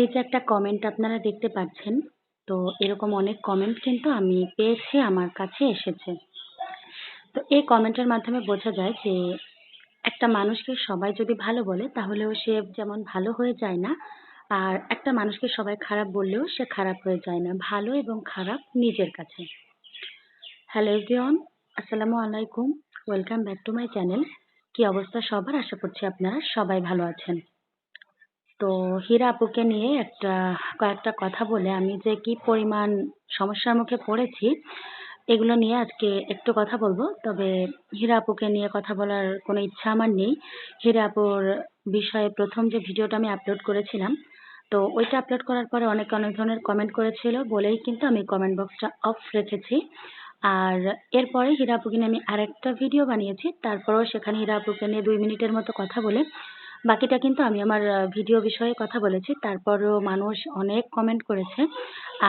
এই যে একটা কমেন্ট আপনারা দেখতে পাচ্ছেন, তো এরকম অনেক কমেন্ট কিন্তু আমি পেয়েছি, আমার কাছে এসেছে। তো এই কমেন্টের মাধ্যমে বোঝা যায় যে একটা মানুষকে সবাই যদি ভালো বলে তাহলেও সে যেমন ভালো হয়ে যায় না, আর একটা মানুষকে সবাই খারাপ বললেও সে খারাপ হয়ে যায় না। ভালো এবং খারাপ নিজের কাছে। হ্যালো এভরিওয়ান, আসসালামু আলাইকুম। Welcome back to my channel. কি অবস্থা সবার? আশা করছি আপনারা সবাই ভালো আছেন। তো হীরা আপুকে নিয়ে একটা, কয়েকটা কথা বলে আমি যে কি পরিমাণ সমস্যার মুখে পড়েছি, এগুলো নিয়ে আজকে একটু কথা বলব। তবে হীরা আপুকে নিয়ে কথা বলার কোনো ইচ্ছা আমার নেই। হীরা আপুর বিষয়ে প্রথম যে ভিডিওটা আমি আপলোড করেছিলাম, তো ওইটা আপলোড করার পরে অনেক অনেক ধরনের কমেন্ট করেছিল বলেই কিন্তু আমি কমেন্ট বক্সটা অফ রেখেছি। আর এরপরে হীরা আপুকে নিয়ে আমি আরেকটা ভিডিও বানিয়েছি, তারপরেও সেখানে হীরা আপুকে নিয়ে দুই মিনিটের মতো কথা বলে বাকিটা কিন্তু আমি আমার ভিডিও বিষয়ে কথা বলেছি। তারপরও মানুষ অনেক কমেন্ট করেছে।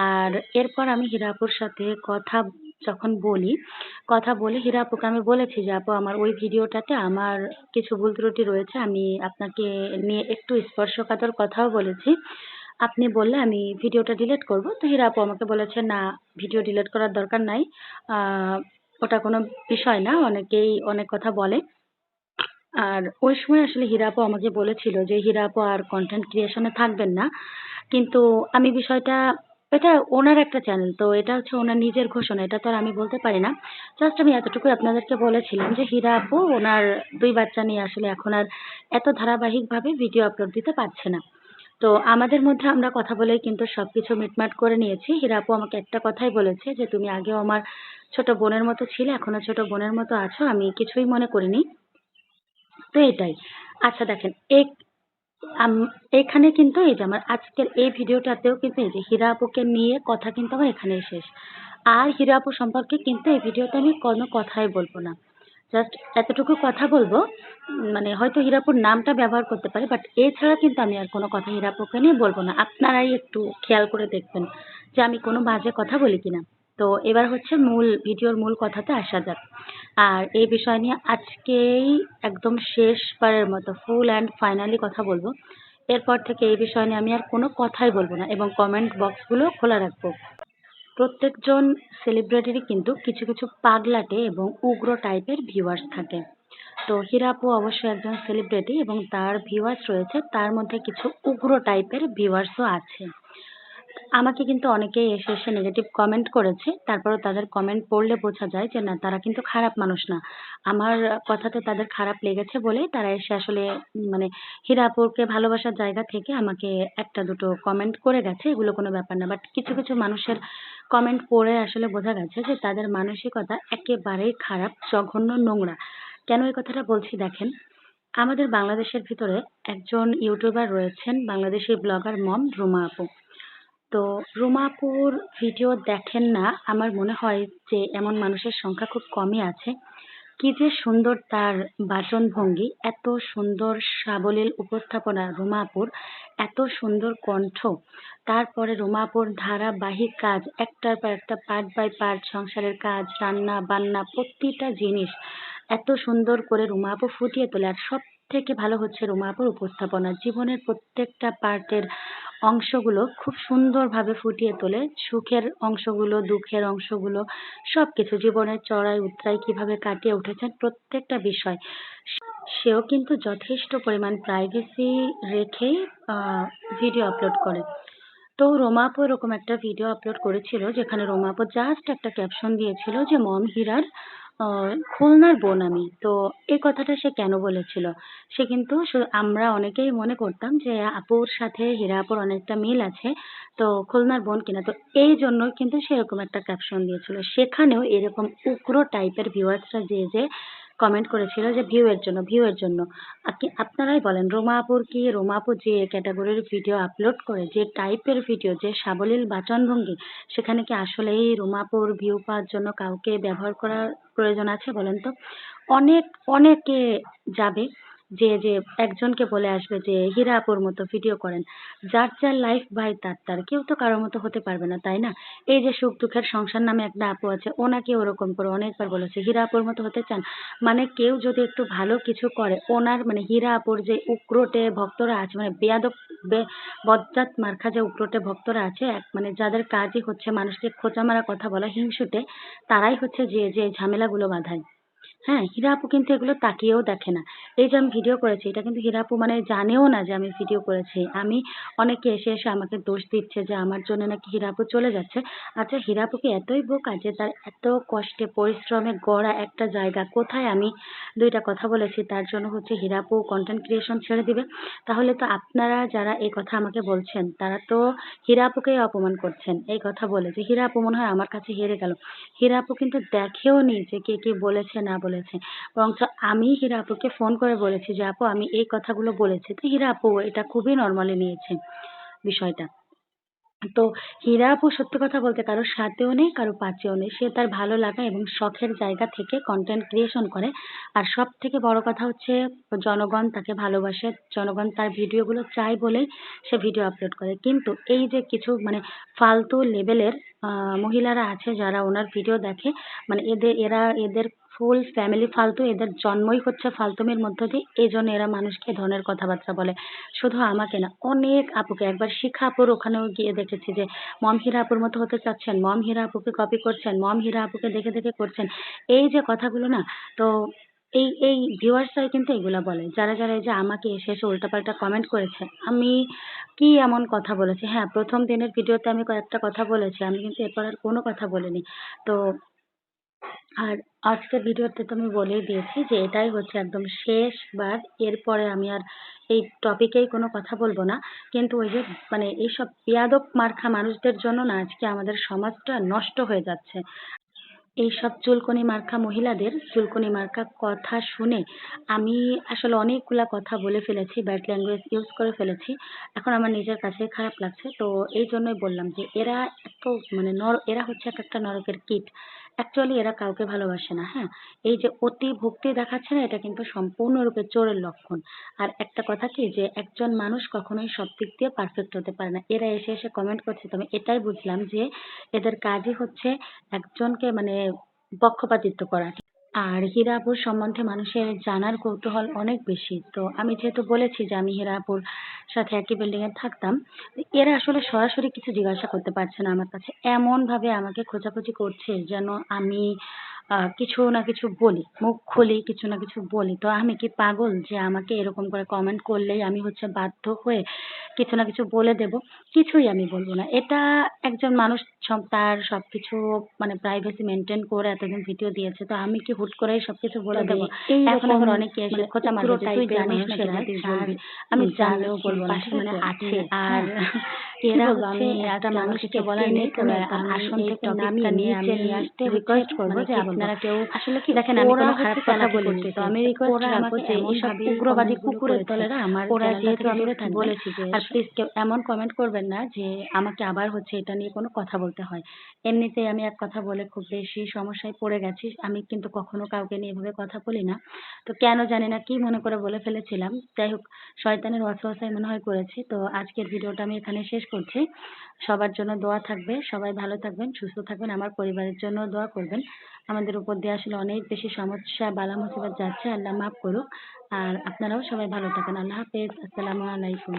আর এরপর আমি হীরাপুর সাথে কথা যখন বলি, কথা বলে হীরা আপুকে আমি বলেছি যে, আপু, আমার ওই ভিডিওটাতে আমার কিছু ভুল ত্রুটি রয়েছে। আমি আপনাকে নিয়ে একটু স্পর্শকাতর কথাও বলেছি। আপনি বললে আমি ভিডিওটা ডিলিট করব। তো হীরা আপু আমাকে বলেছে, না ভিডিও ডিলিট করার দরকার নাই। ওটা কোনো বিষয় না। অনেকেই অনেক কথা বলে। আর ওই সময় আসলে হীরা আপু আমাকে বলেছিল যে হীরা আপু আর কন্টেন্ট ক্রিয়েশনে থাকবেন না। কিন্তু আমি বিষয়টা, এটা ওনার একটা চ্যানেল তো এটা হচ্ছে ওনার নিজের ঘোষণা, এটা তো আর আমি বলতে পারি না। জাস্ট আমি এতটুকুই আপনাদেরকে বলেছিলাম যে হীরা আপু ওনার দুই বাচ্চা নিয়ে আসলে এখন আর এত ধারাবাহিকভাবে ভিডিও আপলোড দিতে পারছে না। তো আমাদের মধ্যে আমরা কথা বলে কিন্তু সবকিছু মিটমাট করে নিয়েছি। হীরা আপু আমাকে একটা কথাই বলেছে যে, তুমি আগেও আমার ছোট বোনের মতো ছিলে, এখনও ছোট বোনের মতো আছো, আমি কিছুই মনে করিনি। তো এটাই। আচ্ছা দেখেন, এক এখানে কিন্তু এই যে আমার আজকের এই ভিডিওটাতেও কিন্তু এই যে হীরা আপুকে নিয়ে কথা কিন্তু আমার এখানেই শেষ। আর হীরা আপু সম্পর্কে কিন্তু এই ভিডিওতে আমি কোনো কথাই বলব না। জাস্ট এতটুকু কথা বলব মানে হয়তো হীরাপুর নামটা ব্যবহার করতে পারি, বাট এছাড়া কিন্তু আমি আর কোনো কথা হীরাপুকে নিয়ে বলব না। আপনারাই একটু খেয়াল করে দেখবেন যে আমি কোনো বাজে কথা বলি কিনা। তো এবার হচ্ছে মূল, ভিডিওর মূল কথাতে আসা যাক। আর এই বিষয় নিয়ে আজকেই একদম শেষবারের মতো ফুল অ্যান্ড ফাইনালি কথা বলব। এরপর থেকে এই বিষয় নিয়ে আমি আর কোনো কথাই বলব না এবং কমেন্ট বক্সগুলো খোলা রাখব। প্রত্যেকজন সেলিব্রিটিরই কিন্তু কিছু কিছু পাগলাটে এবং উগ্র টাইপের ভিউয়ার্স থাকে। তো হীরাপু অবশ্যই একজন সেলিব্রিটি এবং তার ভিউয়ার্স রয়েছে, তার মধ্যে কিছু উগ্র টাইপের ভিউয়ার্সও আছে। আমাকে কিন্তু অনেকেই এসে এসে নেগেটিভ কমেন্ট করেছে, তারপরেও তাদের কমেন্ট পড়লে বোঝা যায় যে না, তারা কিন্তু খারাপ মানুষ না। আমার কথাতে তাদের খারাপ লেগেছে বলেই তারা এসে আসলে মানে হীরাপুরকে ভালোবাসার জায়গা থেকে আমাকে একটা দুটো কমেন্ট করে গেছে, এগুলো কোনো ব্যাপার না। বাট কিছু কিছু মানুষের কমেন্ট পড়ে আসলে বোঝা গেছে যে তাদের মানসিকতা একেবারেই খারাপ, জঘন্য নোংরা। কেন এই কথাটা বলছি দেখেন? আমাদের বাংলাদেশের ভিতরে একজন ইউটিউবার রয়েছেন, বাংলাদেশি ব্লগার মম, রুমা আপু। তো রুমাপুর ভিডিও দেখেন না, আমার মনে হয় যে এমন মানুষের সংখ্যা খুব কমই আছে। কি যে সুন্দর তার বাচনভঙ্গি এত সুন্দর সাবলীল উপস্থাপনা রুমাপুর, এত সুন্দর কণ্ঠ। তারপরে রুমাপুর ধারাবাহিক কাজ, একটার পর একটা পার্ট বাই পার্ট সংসারের কাজ রান্না বান্না প্রতিটা জিনিস, এত সুন্দর করে রুমাপু ফুটিয়ে তোলে। আর সব থেকে ভালো হচ্ছে রুমাপুর উপস্থাপনা জীবনের প্রত্যেকটা পার্টের অংশগুলো খুব সুন্দরভাবে ফুটিয়ে তোলে। সুখের অংশগুলো, দুঃখের অংশগুলো সব কিছু জীবনের চড়াই উতরাই কীভাবে কাটিয়ে উঠেছেন প্রত্যেকটা বিষয়। সেও কিন্তু যথেষ্ট পরিমাণ প্রাইভেসি রেখেই ভিডিও আপলোড করে। তো রোমাপো এরকম একটা ভিডিও আপলোড করেছিল, যেখানে রোমাপো জাস্ট একটা ক্যাপশন দিয়েছিল যে, মম হিরার খুলনার বোন আমি। তো এই কথাটা সে কেন বলেছিল? সে কিন্তু আমরা অনেকেই মনে করতাম যে আপুর সাথে হীরা আপুর অনেকটা মিল আছে, তো খুলনার বোন কিনা। তো এই জন্য কিন্তু সে এরকম একটা ক্যাপশন দিয়েছিল। সেখানেও এরকম উগ্র টাইপের ভিউয়ার্সরা যে যে কমেন্ট করেছিল যে ভিউয়ের জন্য ভিউয়ের জন্য। আপনারাই বলেন রোমা রোমাপুর কি, রোমাপুর যে ক্যাটাগরির ভিডিও আপলোড করে, যে টাইপের ভিডিও যে সাবলীল বাচনভঙ্গি, সেখানে কি আসলেই রোমাপুর ভিউ পাওয়ার জন্য কাউকে ব্যবহার করার প্রয়োজন আছে বলেন তো? অনেক, অনেকে যাবে যে যে একজনকে বলে আসবে যে, হীরা আপুর মতো ভিডিও করেন। যার যার লাইফ ভাই তার তার। কেউ তো কারোর মতো হতে পারবে না, তাই না? এই যে সুখ দুঃখের সংসার নামে একটা আপু আছে, ওনাকে ওরকম করে অনেকবার বলেছে, হীরা আপুর মতো হতে চান? মানে কেউ যদি একটু ভালো কিছু করে, ওনার মানে হীরা আপুর যে উগ্রটে ভক্তরা আছে মানে বেয়াদব, বে- বজ্জাত মার্খা যে উগ্রটে ভক্তরা আছে, এক মানে যাদের কাজই হচ্ছে মানুষকে খোঁচা মারা কথা বলা হিংসুটে, তারাই হচ্ছে যে যে ঝামেলাগুলো বাঁধায়। হ্যাঁ হীরা আপু কিন্তু এগুলো তাকিয়েও দেখে না। এই যে আমি ভিডিও করেছি, এটা কিন্তু হীরা আপু মানে জানেও না যে আমি ভিডিও করেছি। আমি অনেকে এসে এসে আমাকে দোষ দিচ্ছে যে আমার জন্য নাকি হীরা আপু চলে যাচ্ছে। আচ্ছা হীরা আপু কি এতই বোকা যে তার এত কষ্টে, পরিশ্রমে গড়া একটা জায়গা কোথায়? আমি দুইটা কথা বলেছি, তার জন্য হচ্ছে হীরা আপু কন্টেন্ট ক্রিয়েশন ছেড়ে দিবে। তাহলে তো আপনারা যারা এই কথা আমাকে বলছেন, তারা তো হীরা আপুকেই অপমান করছেন। এই কথা বলে যে হীরা আপু মনে হয় আমার কাছে হেরে গেল। হীরা আপু কিন্তু দেখেও নি যে কে কি বলেছে, না বলেছে। বরঞ্চ আমি হীরা আপুকে ফোন করে বলেছি যে, আপু, আমি এই কথাগুলো বলেছি। তো হীরা আপু এটা খুবই নর্মালি নিয়েছে বিষয়টা। তো হীরা আপু সত্যি কথা বলতে কারও সাথেও নেই, কারও পাচেও নেই। সে তার ভালো লাগা এবং শখের জায়গা থেকে কন্টেন্ট ক্রিয়েশন করে। আর সব থেকে বড় কথা হচ্ছে, জনগণ তাকে ভালোবাসে। জনগণ তার ভিডিওগুলো চাই বলেই সে ভিডিও আপলোড করে। কিন্তু এই যে কিছু মানে ফালতু লেভেলের মহিলারা আছে যারা ওনার ভিডিও দেখে মানে এদের, এরা, এদের ফুল ফ্যামিলি ফালতু, এদের জন্মই হচ্ছে ফালতুমির মধ্য দিয়ে এই জন্য এরা মানুষকে এ ধরনের কথাবার্তা বলে। শুধু আমাকে না, অনেক আপুকে, একবার শিখা আপুর ওখানেও গিয়ে দেখেছি যে, মম হীরা আপুর মতো হতে চাচ্ছেন, মম হীরা আপুকে কপি করছেন, মম হীরা আপুকে দেখে দেখে করছেন। এই যে কথাগুলো না, তো এই এই ভিউয়ার্সরাই কিন্তু এগুলা বলে। যারা যারা এই যে আমাকে এসে এসে উল্টাপাল্টা কমেন্ট করেছে, আমি কি এমন কথা বলেছি? হ্যাঁ প্রথম দিনের ভিডিওতে আমি কয়েকটা কথা বলেছি, আমি কিন্তু এরপর আর কোনো কথা বলিনি। তো আর আজকের ভিডিওতে তো আমি বলেই দিয়েছি যে এটাই হচ্ছে একদম শেষবার। এরপরে আমি আর এই টপিকেই কোনো কথা বলব না। কিন্তু ওই যে মানে এইসব বেয়াদব মার্কা মানুষদের জন্য না আজকে আমাদের সমাজটা নষ্ট হয়ে যাচ্ছে। এইসব চুলকনি মার্কা মহিলাদের চুলকনি মার্কা কথা শুনে আমি আসলে অনেকগুলা কথা বলে ফেলেছি ব্যাড ল্যাঙ্গুয়েজ ইউজ করে ফেলেছি। এখন আমার নিজের কাছে খারাপ লাগছে। তো এই জন্যই বললাম যে এরা এত মানে নর, এরা হচ্ছে এক একটা নরকের কীট। অ্যাকচুয়ালি এরা কাউকে ভালোবাসে না হ্যাঁ? এই যে অতি ভক্তি দেখাচ্ছে না, এটা কিন্তু সম্পূর্ণরূপে চোরের লক্ষণ। আর একটা কথা কি, যে একজন মানুষ কখনোই সব দিক দিয়ে পারফেক্ট হতে পারে না। এরা এসে এসে কমেন্ট করছে, তো আমি এটাই বুঝলাম যে এদের কাজই হচ্ছে একজনকে মানে পক্ষপাতিত্ব করা। আর হীরাপুর সম্বন্ধে মানুষের জানার কৌতূহল অনেক বেশি। তো আমি যেহেতু বলেছি যে আমি হীরাপুর সাথে একই বিল্ডিং এ থাকতাম, এরা আসলে সরাসরি কিছু জিজ্ঞাসা করতে পারছে না আমার কাছে। এমন ভাবে আমাকে খোঁজাখুঁজি করছে যেন আমি কিছু না কিছু বলি মুখ খুলি কিছু না কিছু বলি। তো আমি কি পাগল যে আমাকে এরকম করে কমেন্ট করলেই আমি হচ্ছে বাধ্য হয়ে কিছু না কিছু বলে দেব? কিছুই আমি বলব না। এটা একজন মানুষ সব তার সবকিছু মানে প্রাইভেসি মেনটেন করে এতদিন ভিডিও দিয়েছে তো আমি কি হুট করে সবকিছু বলে দেবো? এখন আবার অনেকে এসে খোঁচা মারবে তুই জানিস না আমি জানলেও বলব না মানে আছে। আর এরা হচ্ছে একটা মানুষকে বলার নেই আসন থেকে টপিকটা নিয়ে আমি আসতে রিকোয়েস্ট করব যে আপনারা কেউ আসলে কি দেখেন আমি কোনো খারাপ কথা বলিনি তো আমি রিকোয়েস্ট রাখব যে এইসব উগ্রবাদী কুকুরের দলেরা আমার ওরা যেহেতু আমি বলেছি যে আর প্লিজ কেউ এমন কমেন্ট করবেন না যে আমাকে আবার হচ্ছে এটা নিয়ে কোনো কথা বলতে হয়। এমনিতেই আমি এক কথা বলে খুব বেশি সমস্যায় পড়ে গেছি। আমি কিন্তু কখনো কাউকে নিয়ে এভাবে কথা বলি না। তো কেন জানি না কি মনে করে বলে ফেলেছিলাম। যাই হোক শয়তানের ওয়াসওয়াসায় মনে হয় করেছি। তো আজকের ভিডিওটা আমি এখানে শেষ করছি। সবার জন্য দোয়া থাকবে। সবাই ভালো থাকবেন, সুস্থ থাকবেন। আমার পরিবারের জন্য দোয়া করবেন। আমাদের উপর দিয়ে আসলে অনেক বেশি সমস্যা, বালা মুসিবত যাচ্ছে। আল্লাহ মাফ করুক। আর আপনারাও সবাই ভালো থাকেন। আল্লাহ হাফেজ। আসসালামু আলাইকুম।